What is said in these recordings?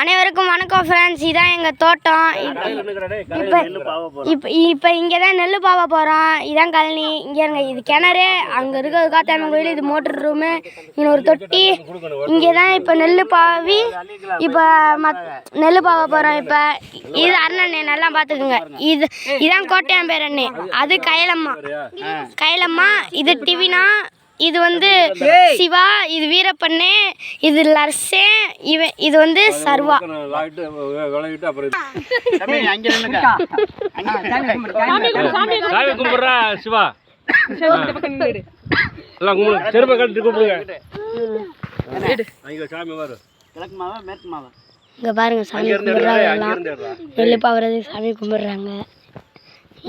அனைவருக்கும் வணக்கம் ஃப்ரெண்ட்ஸ் இதான் எங்கள் தோட்டம். இப்போ இப்போ இப்போ இங்கே தான் நெல் பாவ போகிறோம் இதான் கழனி. இங்கே இருங்க இது கிணறு. அங்கே இருக்கிறது காத்தாமன் கோயில் இது மோட்டர் ரூமு இங்கே ஒரு தொட்டி. இங்கே தான் இப்போ நெல் பாவி. இப்போ மத் நெல் பாவ போகிறோம் இப்போ. இது அண்ணண்ணே நல்லா பார்த்துக்குங்க இது இதான் கோட்டையான் பேர் அண்ணே. அது கயலம்மா. கைலம்மா இது டிவினா இது வந்து சிவா இது வீரப்பண்ணே இது லர்சே இவன் இது வந்து சர்வா. கும்பிட்றா சிவா. எல்லாம் கும்பிடு செருப்பை கட்டி கூப்பிடுங்க அங்க சாமி வரும் இங்கே பாருங்க சாமி கும்பிட்றாங்க அங்க எல்லாம். பாவுறதுக்கு சாமி கும்பிட்றாங்க.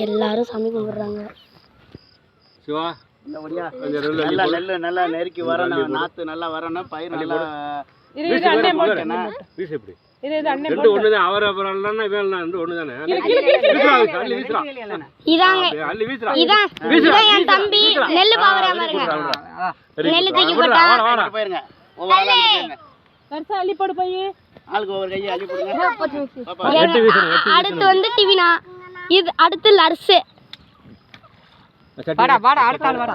எல்லாரும் சாமி கும்பிட்றாங்க. சிவா. நெல்லு நல்லா அள்ளி நெல்லு நல்லா நெருக்கி வரணும். நாத்து நல்லா வரணும். பயிர் நல்லா தம்பி. நெல் பாருங்க. சரி, நெல்லு தூக்கி போட்டா. போயிருங்க. அடுத்து வந்து டிவினா. இது அடுத்து லர்சு வாடா வாடா.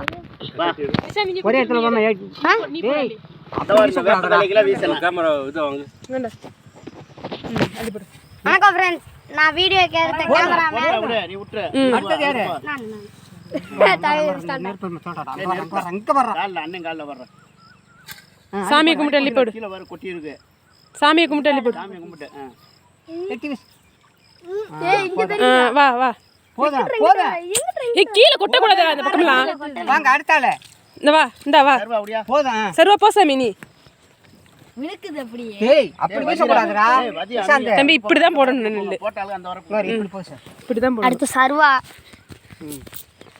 வா. ஆ? இந்த ஒரு கேமரா இது வாங்கு. வணக்கம் ஃப்ரெண்ட்ஸ் நான் வீடியோ கேட்குற கேமராமேன் விட்ரு, விட்ரு, நீ விட்டுரு. நான் நான். தலைவர் ஸ்டார்ட் காலில் அண்ணன் காலில் வர்றேன் சாமி கும்பிட்டு அள்ளி போடு சாமியை கும்பிட்டு அள்ளி போடு. சாமி கும்பிட்டு ஆ. ஆ, ஏய் கீழே கொட்டக்கூடாது அந்த பக்கம்லாம் வாங்க அடுத்தால இந்த வா இந்த வா. சர்வா போ சாமி நீ. விழுக்குது அப்படியே. ஏய் அப்படி பேசக்கூடாதுடா ஏய், வதி, சாந்த தம்பி இப்படிதான் போடணும் நெல்லு. போட்டாலும் அந்த வரப்பு. பாரு, இப்படி போசு இப்படிதான் போடணும். அடுத்து சர்வா.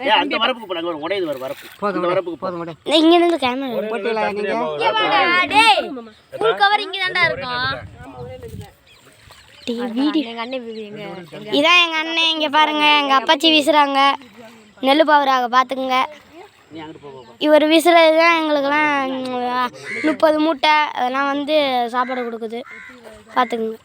ஏய், அந்த வரப்புக்கு போடாங்க ஒரு உடையது வர வரப்பு. அந்த வரப்புக்கு போதும் விடு. இங்க இருந்து கேமரா போட்டீங்களா நீங்க டேய். ஃபுல் கவர் இங்க தான்டா இருக்கும் இதான் எங்க அண்ணன் இங்க பாருங்க எங்க அப்பாச்சி வீசுறாங்க. நெல் பவராக பாத்துக்குங்க நீ அங்கிட்டு போ, போ போ. இவர் வீசுறது தான் எங்களுக்கெல்லாம் முப்பது மூட்டை அதெல்லாம் வந்து சாப்பாடு கொடுக்குது. பார்த்துக்குங்க.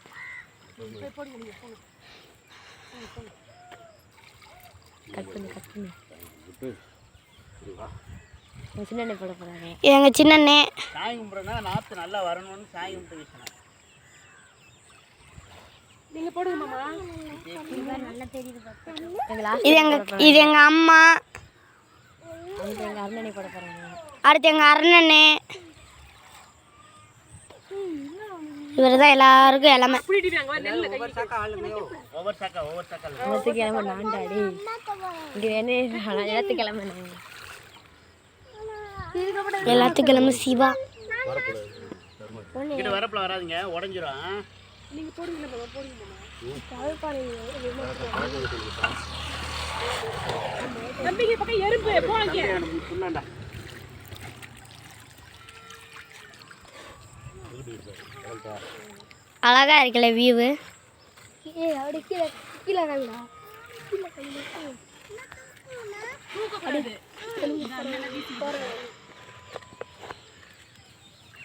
எங்கள் சின்னண்ணே கும்பிட்றதுனா நாற்று நல்லா வரணும்னு கும்பிட்டு இது எங்க இது எங்க அம்மா. அடுத்து எங்க அருணனே. இவர் தான் எல்லாருக்கும் எல்லாமே. சாக்கா எல்லாத்துக்கும் எல்லாமே சிவா. வரப்புல வராதீங்க உடஞ்சிரும். தம்பிங்க பக்கம் எறும்பு. போங்க அழகா இருக்குல்ல வியூவு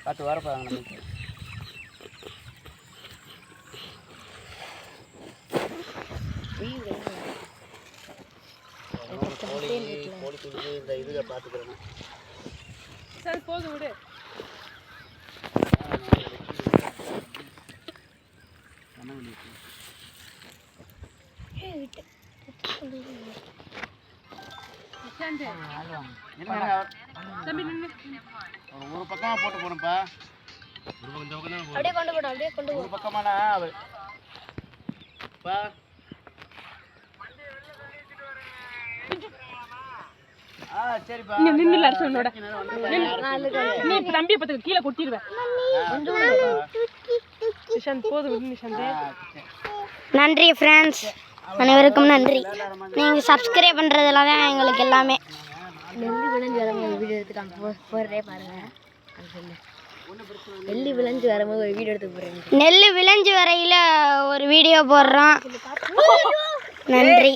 பார்த்து வரப்பாங்க நமக்கு கோழி கோழி குஞ்சு இந்த இதுல பார்த்துக்கிறேன் சரி போதும் விடு. ஒரு ஒரு பக்கமா போட்டு போகணும்ப்பா அப்படியே கொண்டு போடும் அப்படியே கொண்டு ஒரு பக்கமானா அவ- பா. நீ இப்ப தம்பியை கீழே கொட்டிடுவேன் நிஷாந்த் போதும் நிஷாந்த். நன்றி ஃப்ரெண்ட்ஸ் அனைவருக்கும் நன்றி. நீங்கள் சப்ஸ்கிரைப் பண்ணுறதெல்லாம் தான் எங்களுக்கு எல்லாமே. நெல்லி விளைஞ்சு வரும்போது வீடியோ எடுத்துக்காம போடுறே பாருங்க. நெல்லி விளைஞ்சு வரும்போது ஒரு வீடியோ எடுத்து போடுறேன். நெல் விளைஞ்சு வரையில் ஒரு வீடியோ போடுறோம். நன்றி.